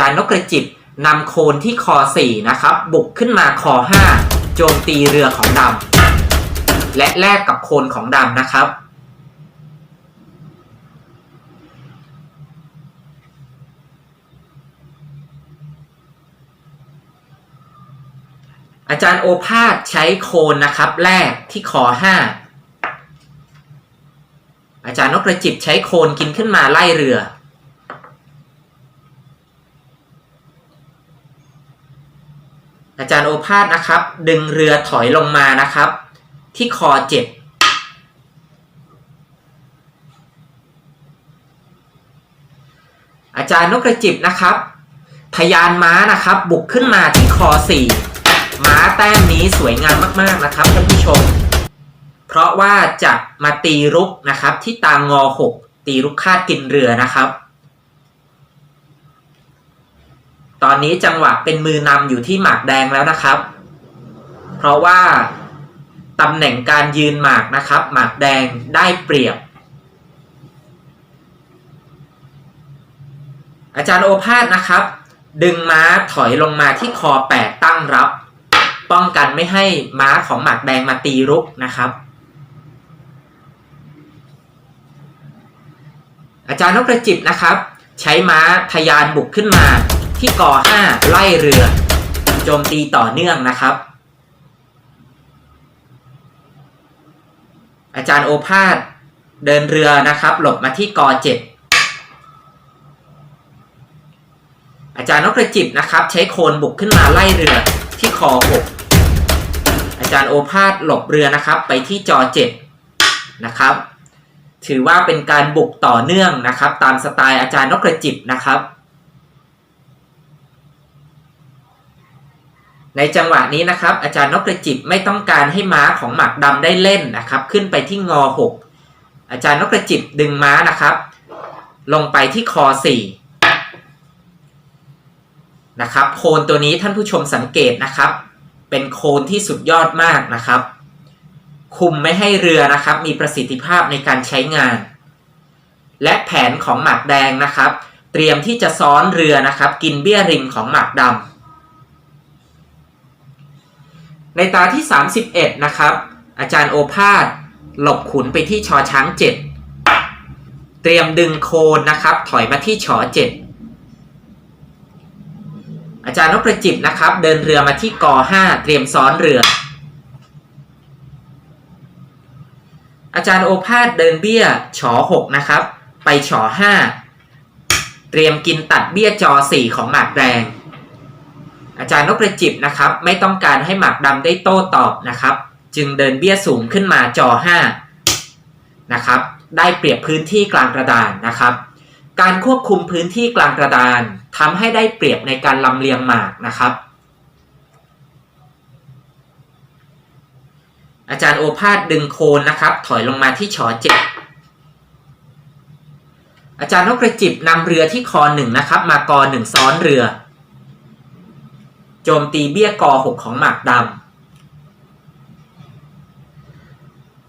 จารย์นกกระจิบนำโคนที่คอ 4 นะครับ บุกขึ้นมาคอ 5 โจมตีเรือของดำและแลกกับโคนของดำนะครับ อาจารย์โอภาสใช้โคนนะครับแรกที่คอ 5 อาจารย์นกกระจิบใช้โคนกินขึ้นมาไล่เรือ อาจารย์โอภาสนะครับ ดึงเรือถอยลงมานะครับ ที่คอเจ็ดอาจารย์นกกระจิบนะครับพยานม้านะครับ บุกขึ้นมาที่คอสี่ม้าแต้มนี้สวยงามมากๆนะครับท่านผู้ชม เพราะว่าจะมาตีรุกนะครับ ที่ตางอหกตีรุกคาดกินเรือนะครับ ตอนนี้จังหวะเป็นมือนำอยู่ที่หมากแดงแล้วนะครับ เพราะว่าตำแหน่งการยืนหมากนะครับ หมากแดงได้เปรียบ อาจารย์โอภาสนะครับ ดึงม้าถอยลงมาที่คอ8ตั้งรับ ป้องกันไม่ให้ม้าของหมากแดงมาตีรุกนะครับอาจารย์นกกระจิบนะครับ ใช้ม้าทะยานบุกขึ้นมา ที่กอ5 ไล่เรือ โจมตีต่อเนื่องนะครับ อาจารย์โอภาสเดินเรือนะครับ หลบมาที่กอ7อาจารย์นกกระจิบนะครับ ใช้โคนบุกขึ้นมาไล่เรือที่คอ6อาจารย์โอภาสหลบเรือนะครับ ไปที่จอ7นะครับ ถือว่าเป็นการบุกต่อเนื่องนะครับ ตามสไตล์อาจารย์นกกระจิบนะครับ ในจังหวะนี้นะครับ อาจารย์นกกระจิบไม่ต้องการให้ม้าของหมากดำได้เล่นนะครับ ขึ้นไปที่งอ 6 อาจารย์นกกระจิบดึงม้านะครับ ลงไปที่คอ 4 นะครับ โคนตัวนี้ท่านผู้ชมสังเกตนะครับ เป็นโคนที่สุดยอดมากนะครับ คุมไม่ให้เรือนะครับ มีประสิทธิภาพในการใช้งาน และแผนของหมากแดงนะครับ เตรียมที่จะซ้อนเรือนะครับ กินเบี้ยริงของหมากดำ ในตาที่ 31 นะครับ อาจารย์โอภาสหลบขุนไปที่ชอช้าง 7 เตรียมดึงโคนนะครับ ถอยมาที่ชอ7อาจารย์นประจิบนะครับ เดินเรือมาที่กอ5เตรียมซ้อนเรือ อาจารย์โอภาสเดินเบี้ยฉอ6นะครับ ไปฉอ5เตรียมกินตัดเบี้ยจอ4ของหมากแดง อาจารย์นพประจิบนะครับไม่ต้องการให้หมากดำได้โต้ตอบนะครับ จึงเดินเบี้ยสูงขึ้นมาจอ5นะครับได้เปรียบพื้นที่กลางกระดานนะครับ การควบคุมพื้นที่กลางกระดานทำให้ได้เปรียบในการลำเลียงหมากนะครับอาจารย์โอภาสดึงโคนนะครับ ถอยลงมาที่ชอเจ็ดอาจารย์นกกระจิบนำเรือที่คอหนึ่งนะครับ มากอหนึ่งซ้อนเรือ จมตีเบี้ยกอหกของหมากดำ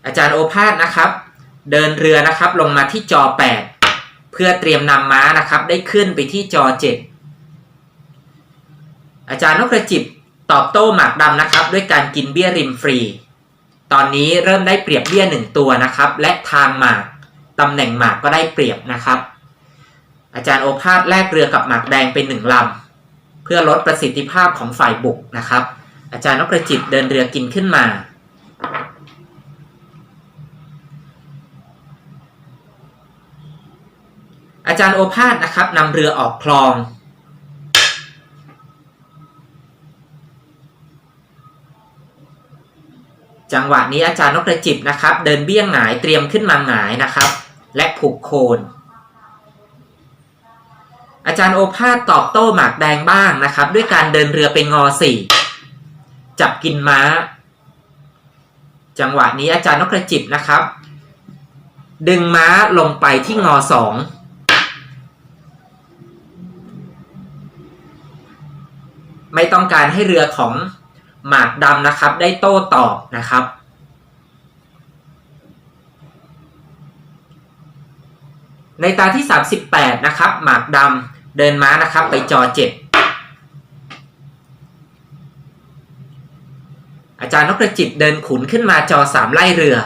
อาจารย์โอภาสนะครับ เดินเรือนะครับลงมาที่จอแปดเพื่อเตรียมนำม้านะครับ ได้ขึ้นไปที่จอเจ็ดอาจารย์นกกระจิบตอบโต้หมากดำนะครับ ด้วยการกินเบี้ยริมฟรี ตอนนี้เริ่มได้เปรียบเบี้ยหนึ่งตัวนะครับ และทางหมากตำแหน่งหมากก็ได้เปรียบนะครับ อาจารย์โอภาสแลกเรือกับหมากแดงเป็นหนึ่งลำ พื่อลดประสิทธิภาพของฝ่ายบุกนะครับ อาจารย์นกกระจิบเดินเรือกินขึ้นมา อาจารย์โอภาสนะครับนำเรือออกคลองจังหวะนี้อาจารย์นกกระจิบนะครับ เดินเบี้ยงหงายเตรียมขึ้นมาหงายนะครับ และผูกโคน อาจารย์โอภาสตอบโต้หมากแดงบ้างนะครับ ด้วยการเดินเรือไปงอสี่จับกินม้า จังหวะนี้อาจารย์นกกระจิบนะครับ ดึงม้าลงไปที่งอสองไม่ต้องการให้เรือของหมากดำนะครับ ได้โต้ตอบนะครับ ในตาที่ 38 นะครับ หมากดำเดินม้านะครับ ไปจอเจ็ดอาจารย์นกกระจิบเดินขุนขึ้นมาจอสามไล่เรือ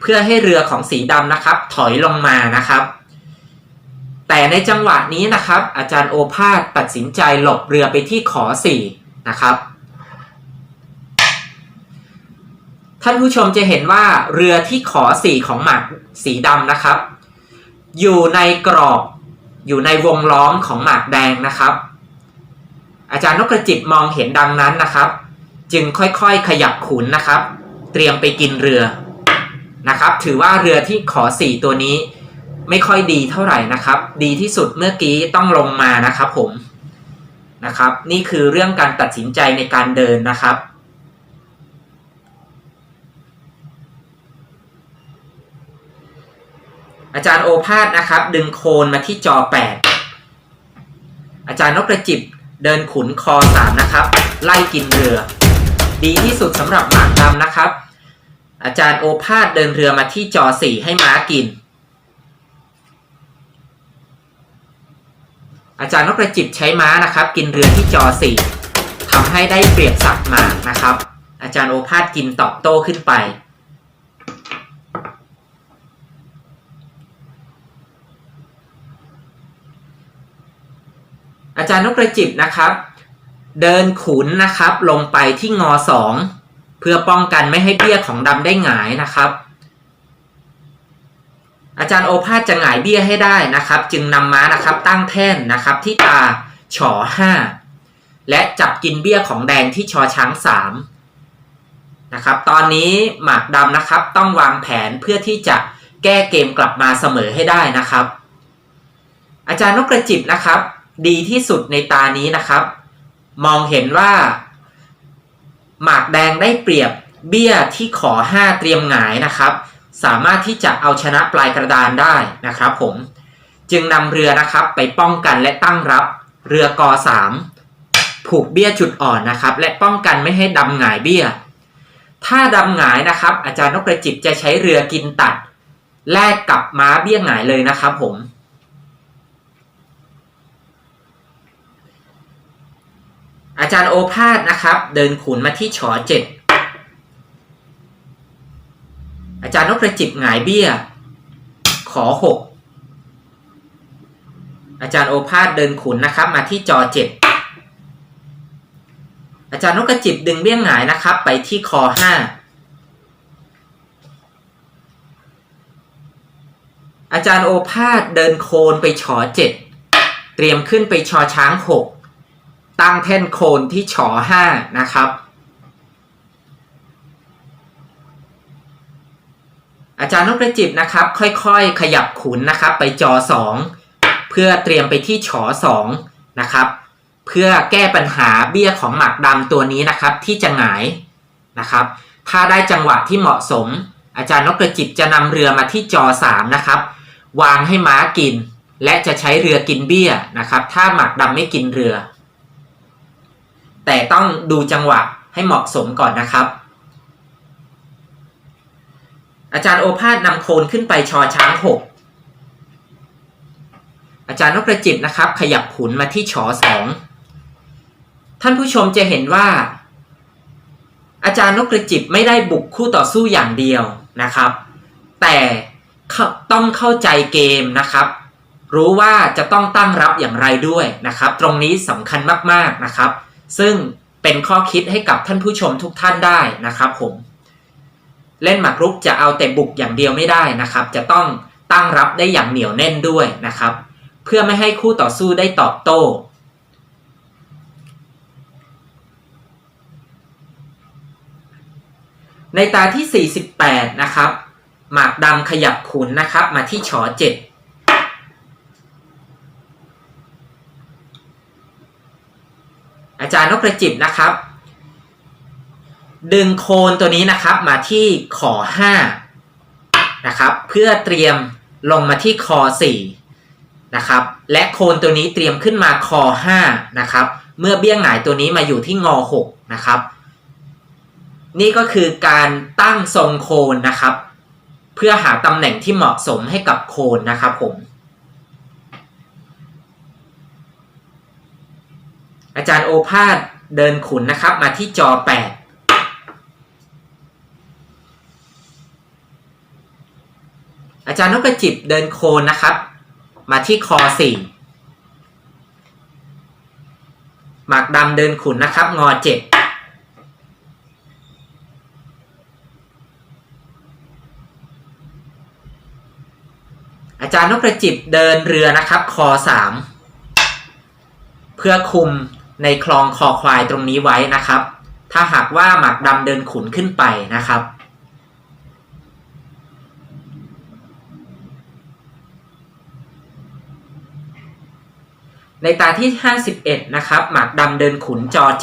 เพื่อให้เรือของสีดำนะครับ ถอยลงมานะครับ แต่ในจังหวะนี้นะครับ อาจารย์โอภาสตัดสินใจหลบเรือไปที่ขอสี่นะครับท่านผู้ชมจะเห็นว่าเรือที่ขอสี่ของหมากสีดำนะครับ อยู่ในกรอบอยู่ในวงล้อมของหมากแดงนะครับ อาจารย์นกกระจิบมองเห็นดังนั้นนะครับ จึงค่อยๆขยับขุนนะครับ เตรียมไปกินเรือนะครับ ถือว่าเรือที่ขอสี่ตัวนี้ไม่ค่อยดีเท่าไหร่นะครับ ดีที่สุดเมื่อกี้ต้องลงมานะครับผมนะครับ นี่คือเรื่องการตัดสินใจในการเดินนะครับ อาจารย์โอภาสนะครับ ดึงโคนมาที่จอ 8 อาจารย์นกกระจิบเดินขุนคอ 3 นะครับ ไล่กินเรือ ดีที่สุดสำหรับหมากดำนะครับ อาจารย์โอภาสเดินเรือมาที่จอ 4 ให้ม้ากิน อาจารย์นกกระจิบใช้ม้านะครับ กินเรือที่จอ 4ทำให้ได้เปรียบสักมากนะครับ อาจารย์โอภาสกินตอบโต้ขึ้นไป อาจารย์นกกระจิบนะครับ เดินขุนนะครับ ลงไปที่งอสองเพื่อป้องกันไม่ให้เบี้ยของดำได้หงายนะครับ อาจารย์โอภาสจะหงายเบี้ยให้ได้นะครับ จึงนำม้านะครับตั้งแท่นนะครับที่ตาฉอห้าและจับกินเบี้ยของแดงที่ชอช้างสามนะครับ ตอนนี้หมากดำนะครับต้องวางแผนเพื่อที่จะแก้เกมกลับมาเสมอให้ได้นะครับ อาจารย์นกกระจิบนะครับ ดีที่สุดในตานี้นะครับ มองเห็นว่า หมากแดงได้เปรียบเบี้ยที่ขอ 5 เตรียมหงายนะครับ สามารถที่จะเอาชนะปลายกระดานได้นะครับ ผมจึงนำเรือนะครับไปป้องกันและตั้งรับเรือกอ3ผูกเบี้ยจุดอ่อนนะครับ และป้องกันไม่ให้ดำหงายเบี้ย ถ้าดำหงายนะครับ อาจารย์นกกระจิบจะใช้เรือกินตัด แลกกับม้าเบี้ยหงายเลยนะครับผม อาจารย์โอภาสนะครับ เดินขุนมาที่ฉอเจ็ดอาจารย์นกกระจิบหงายเบี้ย ขอหกอาจารย์โอภาสเดินขุนนะครับ มาที่จอเจ็ดอาจารย์นกกระจิบดึงเบี้ยหงายนะครับ ไปที่คอห้าอาจารย์โอภาสเดินโคนไปฉอเจ็ดเตรียมขึ้นไปชอช้างหก ตั้งแท่นโคนที่ฉอห้านะครับ อาจารย์นกกระจิบนะครับ ค่อยๆ ขยับขุนนะครับ ไปจอสองเพื่อเตรียมไปที่ฉอสองนะครับ เพื่อแก้ปัญหาเบี้ยของหมากดำตัวนี้นะครับ ที่จะหงายนะครับ ถ้าได้จังหวะที่เหมาะสม อาจารย์นกกระจิบจะนำเรือมาที่จอสามนะครับ วางให้ม้ากิน และจะใช้เรือกินเบี้ยนะครับ ถ้าหมากดำไม่กินเรือ แต่ต้องดูจังหวะให้เหมาะสมก่อนนะครับ อาจารย์โอภาสนำโคนขึ้นไปชอช้างหกอาจารย์นกกระจิบนะครับ ขยับขุนมาที่ชอสองท่านผู้ชมจะเห็นว่า อาจารย์นกกระจิบไม่ได้บุกคู่ต่อสู้อย่างเดียวนะครับ แต่ต้องเข้าใจเกมนะครับ รู้ว่าจะต้องตั้งรับอย่างไรด้วยนะครับ ตรงนี้สำคัญมากๆนะครับ ซึ่งเป็นข้อคิดให้กับท่านผู้ชมทุกท่านได้นะครับผม เล่นหมากรุกจะเอาแต่บุกอย่างเดียวไม่ได้นะครับ จะต้องตั้งรับได้อย่างเหนียวแน่นด้วยนะครับ เพื่อไม่ให้คู่ต่อสู้ได้ตอบโต้ ในตาที่ 48 นะครับ หมากดำขยับขุนนะครับ มาที่ชอ7 อาจารย์นกกระจิบนะครับ ดึงโคนตัวนี้นะครับมาที่ขอ5นะครับ เพื่อเตรียมลงมาที่คอ4นะครับ และโคนตัวนี้เตรียมขึ้นมาคอ5นะครับ เมื่อเบี้ยงหงายตัวนี้มาอยู่ที่งอ6นะครับ นี่ก็คือการตั้งทรงโคนนะครับ เพื่อหาตำแหน่งที่เหมาะสมให้กับโคนนะครับผม อาจารย์โอภาสเดินขุนนะครับ มาที่จอ 8อาจารย์นกกระจิบเดินโคนนะครับ มาที่คอ4หมากดำเดินขุนนะครับ งอ7อาจารย์นกกระจิบเดินเรือนะครับ คอ3เพื่อคุม ในคลองคอควายตรงนี้ไว้นะครับ ถ้าหากว่าหมากดำเดินขุนขึ้นไปนะครับ ในตาที่ 51 นะครับ หมากดำเดินขุนจอ7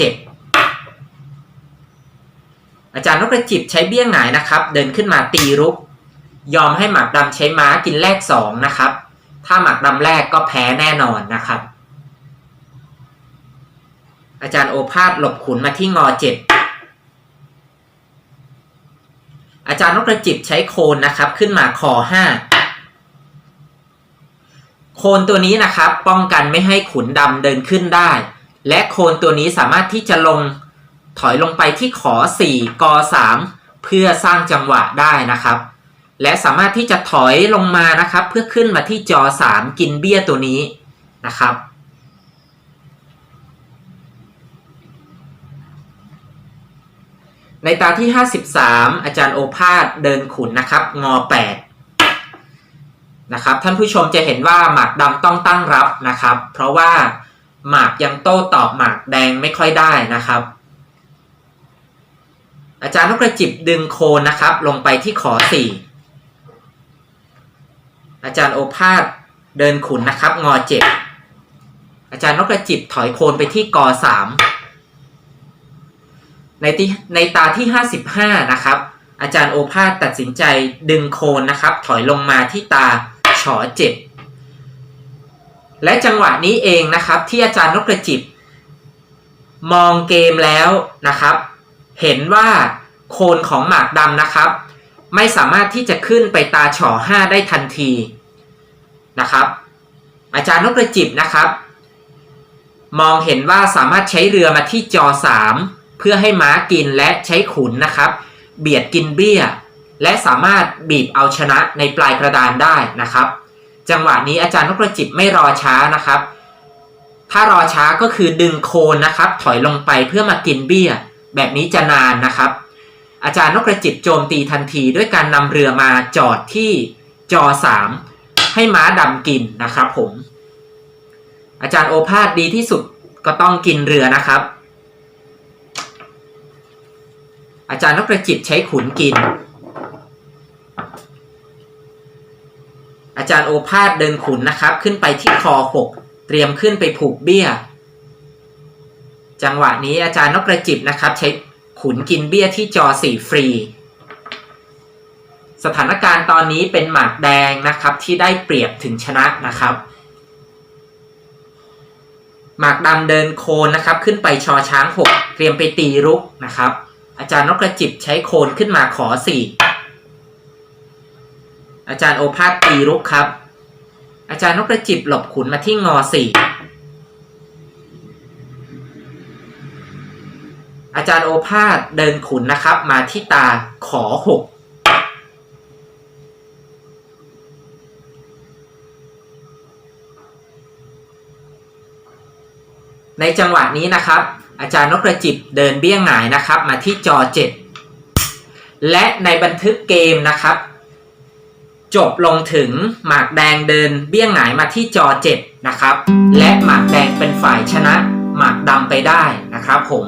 อาจารย์นกกระจิบใช้เบี้ยงหงายนะครับ เดินขึ้นมาตีรุก ยอมให้หมากดำใช้ม้ากินแรกสองนะครับ ถ้าหมากดำแรกก็แพ้แน่นอนนะครับ อาจารย์โอภาสหลบขุนมาที่งอ7อาจารย์นกกระจิบใช้โคนนะครับ ขึ้นมาคอ5โคนตัวนี้นะครับ ป้องกันไม่ให้ขุนดำเดินขึ้นได้ และโคนตัวนี้สามารถที่จะลงถอยลงไปที่ขอ4ก3เพื่อสร้างจังหวะได้นะครับ และสามารถที่จะถอยลงมานะครับ เพื่อขึ้นมาที่จอ3กินเบี้ยตัวนี้นะครับ ในตาที่ 53 อาจารย์โอภาสเดินขุนนะครับงอ8นะครับท่านผู้ชมจะเห็นว่าหมากดำต้องตั้งรับนะครับ เพราะว่าหมากยังโต้ตอบหมากแดงไม่ค่อยได้นะครับ อาจารย์นกกระจิบดึงโคนนะครับ ลงไปที่ขอ 4 อาจารย์โอภาสเดินขุนนะครับ งอ 7 อาจารย์นกกระจิบถอยโคนไปที่กอ 3 ในที่ในตาที่ 55 นะครับ อาจารย์โอภาสตัดสินใจดึงโคนนะครับ ถอยลงมาที่ตาฉอเจ็ดและจังหวะนี้เองนะครับ ที่อาจารย์นกกระจิบ มองเกมแล้วนะครับ เห็นว่าโคนของหมากดำนะครับ ไม่สามารถที่จะขึ้นไปตาฉอห้าได้ทันทีนะครับ อาจารย์นกกระจิบนะครับ มองเห็นว่าสามารถใช้เรือมาที่จอสาม พื่อให้ม้ากินและใช้ขุนนะครับ เบียดกินเบี้ย และสามารถบีบเอาชนะในปลายกระดานได้นะครับ จังหวะนี้อาจารย์นกกระจิบไม่รอช้านะครับ ถ้ารอช้าก็คือดึงโคนนะครับ ถอยลงไปเพื่อมากินเบี้ย แบบนี้จะนานนะครับ อาจารย์นกกระจิบโจมตีทันทีด้วยการนำเรือมาจอดที่จอสามให้ม้าดำกินนะครับผม อาจารย์โอภาสดีที่สุดก็ต้องกินเรือนะครับ อาจารย์นกกระจิบใช้ขุนกิน อาจารย์โอภาสเดินขุนนะครับ ขึ้นไปที่คอหกเตรียมขึ้นไปผูกเบี้ย จังหวะนี้อาจารย์นกกระจิบนะครับ ใช้ขุนกินเบี้ยที่จอสี่ฟรี สถานการณ์ตอนนี้เป็นหมากแดงนะครับที่ได้เปรียบถึงชนะนะครับหมากดำเดินโคนนะครับ ขึ้นไปชอช้างหกเตรียมไปตีรุกนะครับ อาจารย์นกกระจิบใช้โคนขึ้นมาขอสี่อาจารย์โอภาสตีรุกครับ อาจารย์นกกระจิบหลบขุนมาที่งอสี่อาจารย์โอภาสเดินขุนนะครับ มาที่ตาขอหกในจังหวะนี้นะครับ อาจารย์นกกระจิบเดินเบี้ยงหงายนะครับ มาที่จอ 7 และในบันทึกเกมนะครับ จบลงถึงหมากแดงเดินเบี้ยงหงายมาที่จอ 7 นะครับ และหมากแดงเป็นฝ่ายชนะ หมากดำไปได้นะครับผม